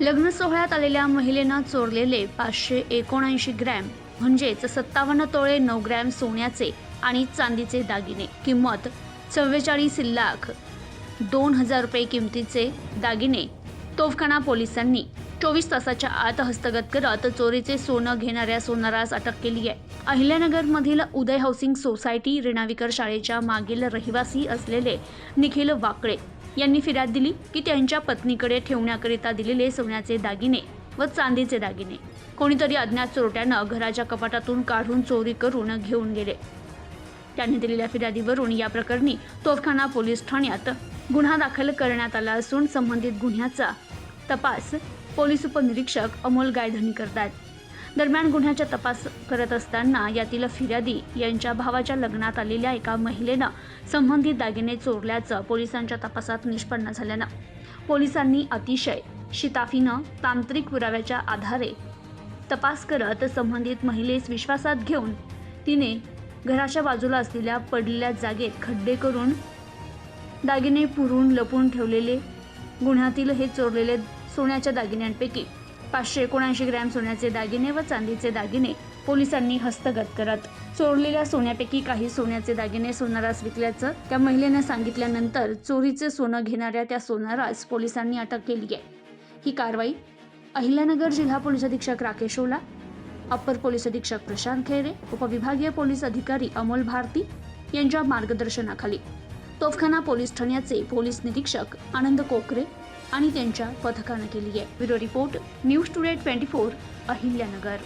लग्न सोहळ्यात आलेल्या महिलेनं चोरलेले पाचशे एकोणऐंशी ग्रॅम म्हणजेच सत्तावन्न तोळे नऊ ग्रॅम सोन्याचे आणि चांदीचे दागिने. किंमत चव्वेचाळीस लाख दोन हजार रुपये किमतीचे दागिने. तोफखाना पोलिसांनी चोवीस तासाच्या आत हस्तगत करत चोरीचे सोनं घेणाऱ्या सोनारास अटक केली आहे. अहिल्यानगरमधील उदय हाऊसिंग सोसायटी रेणाविकर शाळेच्या मागील रहिवासी असलेले निखिल वाकळे यांनी फिर्याद दिली की त्यांच्या पत्नीकडे ठेवण्याकरिता दिलेले सोन्याचे दागिने व चांदीचे दागिने कोणीतरी अज्ञात चोरट्यानं घराच्या कपाटातून काढून चोरी करून घेऊन गेले. त्यांनी दिलेल्या फिर्यादीवरून या प्रकरणी तोफखाना पोलीस ठाण्यात गुन्हा दाखल करण्यात आला असून संबंधित गुन्ह्याचा तपास पोलीस उपनिरीक्षक अमोल गायधनी करतात दरम्यान गुन्ह्याचा तपास करत असताना यातील फिर्यादी यांच्या भावाच्या लग्नात आलेल्या एका महिलेनं संबंधित दागिने चोरल्याचं पोलिसांच्या तपासात निष्पन्न झाल्यानं. पोलिसांनी अतिशय शिताफीनं तांत्रिक पुराव्याच्या आधारे तपास करत संबंधित महिलेस विश्वासात घेऊन तिने घराच्या बाजूला असलेल्या पडलेल्या जागेत खड्डे करून दागिने पुरून लपून ठेवलेले गुन्ह्यातील हे चोरलेले सोन्याच्या दागिन्यांपैकी पाचशे एकोणऐंशी ग्रॅम सोन्याचे दागिने व चांदीचे दागिने पोलिसांनी हस्तगत करत. चोरलेल्या सोन्यापैकी काही सोन्याचे दागिने सोनारास विकल्याचं त्या महिलेनं सांगितल्यानंतर चोरीचे सोनं घेणाऱ्या त्या सोनारास पोलिसांनी अटक केली आहे ही कारवाई अहिल्यानगर जिल्हा पोलीस अधीक्षक राकेश ओला अप्पर पोलीस अधीक्षक प्रशांत खेरे उपविभागीय पोलीस अधिकारी अमोल भारती यांच्या मार्गदर्शनाखाली. तोफखाना पोलीस ठाण्याचे पोलीस निरीक्षक आनंद कोकरे आणि त्यांच्या पथकानं केली आहे bureau report news today twenty four Ahilyanagar.